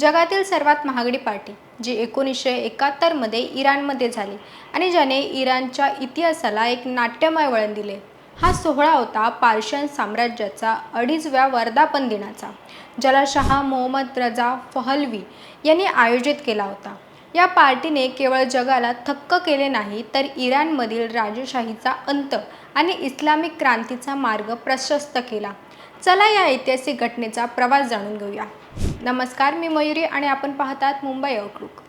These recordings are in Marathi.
जगातील सर्वात महागडी पार्टी जी एकोणीसशे एकाहत्तरमध्ये इराणमध्ये झाली आणि ज्याने इराणच्या इतिहासाला एक नाट्यमय वळण दिले. हा सोहळा होता पार्शियन साम्राज्याचा अडीचव्या वर्धापन दिनाचा ज्याला शहा मोहम्मद रजा फहलवी यांनी आयोजित केला होता. या पार्टीने केवळ जगाला थक्क केले नाही तर इराणमधील राजेशाहीचा अंत आणि इस्लामिक क्रांतीचा मार्ग प्रशस्त केला. चला या ऐतिहासिक घटनेचा प्रवास जाणून घेऊया. नमस्कार मी मयुरी आणि आपण पाहतात मुंबई आउटलुक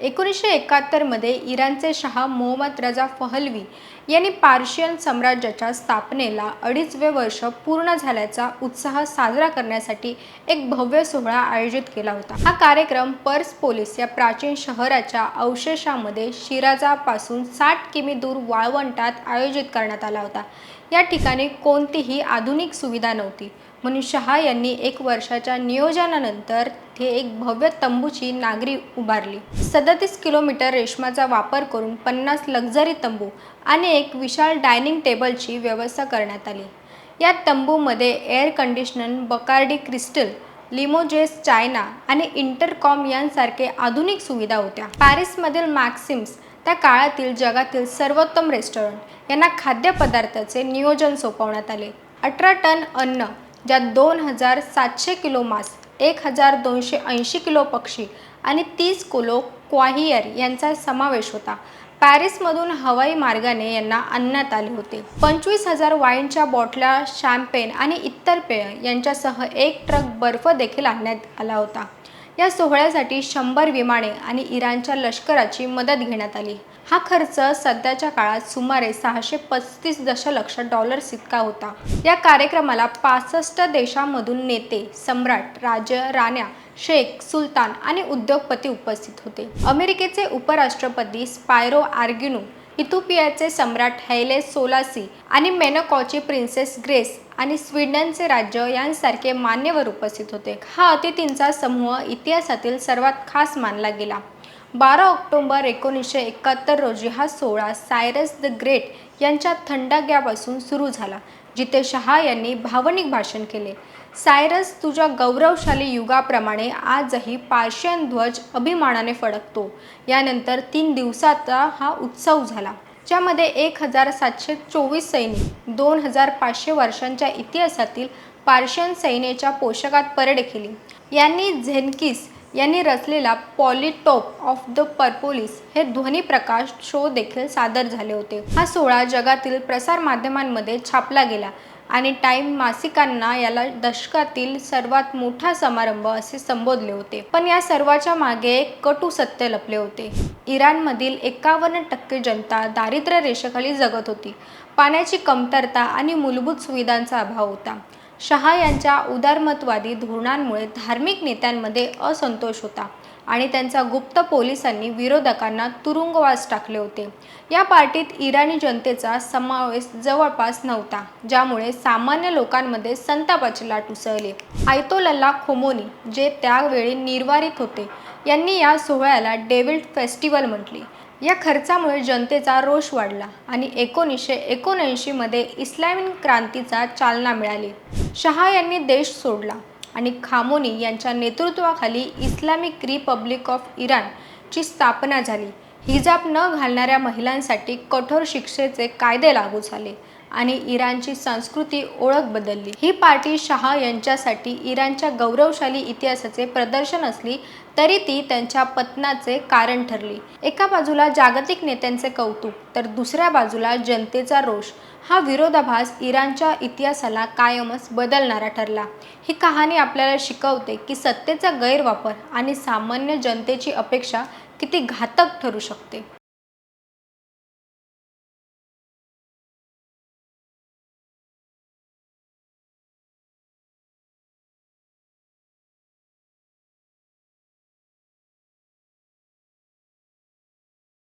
एकोणीसशे एकाहत्तरमध्ये इराणचे शहा मोहम्मद रजा फहलवी यांनी पार्शियन साम्राज्याच्या स्थापनेला अडीचवे वर्ष पूर्ण झाल्याचा उत्साह साजरा करण्यासाठी एक भव्य सोहळा आयोजित केला होता. हा कार्यक्रम पर्स पोलीस या प्राचीन शहराच्या अवशेषामध्ये शिराजापासून साठ किमी दूर वाळवंटात आयोजित करण्यात आला होता. या ठिकाणी कोणतीही आधुनिक सुविधा नव्हती. म्हणून शहा यांनी एक वर्षाच्या नियोजनानंतर ते एक भव्य तंबूची नागरी उभारली. सदतीस किलोमीटर रेशमाचा वापर करून पन्नास लक्झरी तंबू आणि एक विशाल डायनिंग टेबलची व्यवस्था करण्यात आली. या तंबूमध्ये air conditioner Bacardi crystal Limoges China आणि इंटरकॉम यांसारखे आधुनिक सुविधा होत्या. पॅरिसमधील मॅक्सिम्स त्या काळातील जगातील सर्वोत्तम रेस्टॉरंट यांना खाद्यपदार्थाचे नियोजन सोपवण्यात आले. अठरा टन अन्न ज्यात दोन हजार सातशे किलो मांस एक हजार दोनशे ऐंशी किलो पक्षी आणि तीस किलो क्वाहियर यांचा समावेश होता. पॅरिसमधून हवाई मार्गाने यांना आणण्यात आले होते. पंचवीस हजार वाईनच्या बॉटल्या शॅम्पेन आणि इतर पेय यांच्यासह एक ट्रक बर्फ देखील आणण्यात आला होता. या सोहळ्यासाठी शंभर विमाने आणि इराणच्या लष्कराची मदत घेण्यात आली. हा खर्च सध्याच्या काळात सुमारे सहाशे पस्तीस दशलक्ष डॉलर्स इतका होता. या कार्यक्रमाला पासष्ट देशांमधून नेते सम्राट राज राण्या शेख सुलतान आणि उद्योगपती उपस्थित होते. अमेरिकेचे उपराष्ट्रपती स्पायरो आर्गिनू इथोपियाचे सम्राट हैले सोलासी आणि मेनकॉची प्रिन्सेस ग्रेस आणि स्वीडनचे राज्य यांसारखे मान्यवर उपस्थित होते. हा अतिथींचा समूह इतिहासातील सर्वात खास मानला गेला. बारा ऑक्टोंबर एकोणीसशे एकाहत्तर रोजी हा सोहळा सायरस द ग्रेट यांच्या थंडाग्यापासून सुरू झाला जिथे शहा यांनी भावनिक भाषण केले. सायरस तुझ्या गौरवशाली युगाप्रमाणे आजही पार्शियन ध्वज अभिमानाने फडकतो. यानंतर तीन दिवसाचा हा उत्सव झाला ज्यामध्ये एक हजार सातशे चोवीस सैनिक दोन हजार पाचशे वर्षांच्या इतिहासातील पार्शियन सैन्याच्या पोषकात परेड केली. यांनी झेनकिस यांनी रचलेला पॉलिटॉप ऑफ द पर्पोलिस हे ध्वनी प्रकाश शो देखील सादर झाले होते. हा सोहळा जगातील प्रसारमाध्यमांमध्ये छापला गेला आणि टाइम मासिकांना याला दशकातील सर्वात मोठा समारंभ असे संबोधले होते. पण या सर्वाच्या मागे एक कटू सत्य लपले होते. इराणमधील एकावन्न टक्के जनता दारिद्र्य रेषेखाली जगत होती. पाण्याची कमतरता आणि मूलभूत सुविधांचा अभाव होता. शहा यांच्या उदारमतवादी धोरणांमुळे धार्मिक नेत्यांमध्ये असंतोष होता आणि त्यांचा गुप्त पोलिसांनी विरोधकांना तुरुंगवास टाकले होते. या पार्टीत इराणी जनतेचा समावेश जवळपास नव्हता ज्यामुळे सामान्य लोकांमध्ये संतापाची लाट उसळली. आयतोलल्ला खोमोनी जे त्यावेळी निर्वारित होते यांनी या सोहळ्याला डेव्हिल्ड फेस्टिवल म्हटले. या खर्चामुळे जनतेचा रोष वाढला आणि एकोणीसशे एकोणऐंशीमध्ये इस्लामिक क्रांतीचा चालना मिळाली. शहा यांनी देश सोडला आणि खामोनी यांच्या नेतृत्वाखाली इस्लामिक रिपब्लिक ऑफ इराणची स्थापना झाली. हिजाब न घालणाऱ्या महिलांसाठी कठोर शिक्षेचे कायदे लागू झाले. आणि इराणची संस्कृती ओळख बदलली. ही पार्टी शहा यांच्यासाठी इराणच्या गौरवशाली इतिहासाचे प्रदर्शन असली तरी ती त्यांच्या पतनाचे कारण ठरली. एका बाजूला जागतिक नेत्यांचे कौतुक तर दुसऱ्या बाजूला जनतेचा रोष. हा विरोधाभास इराणच्या इतिहासाला कायमच बदलणारा ठरला. ही कहाणी आपल्याला शिकवते की सत्तेचा गैरवापर आणि सामान्य जनतेची अपेक्षा किती घातक ठरू शकते.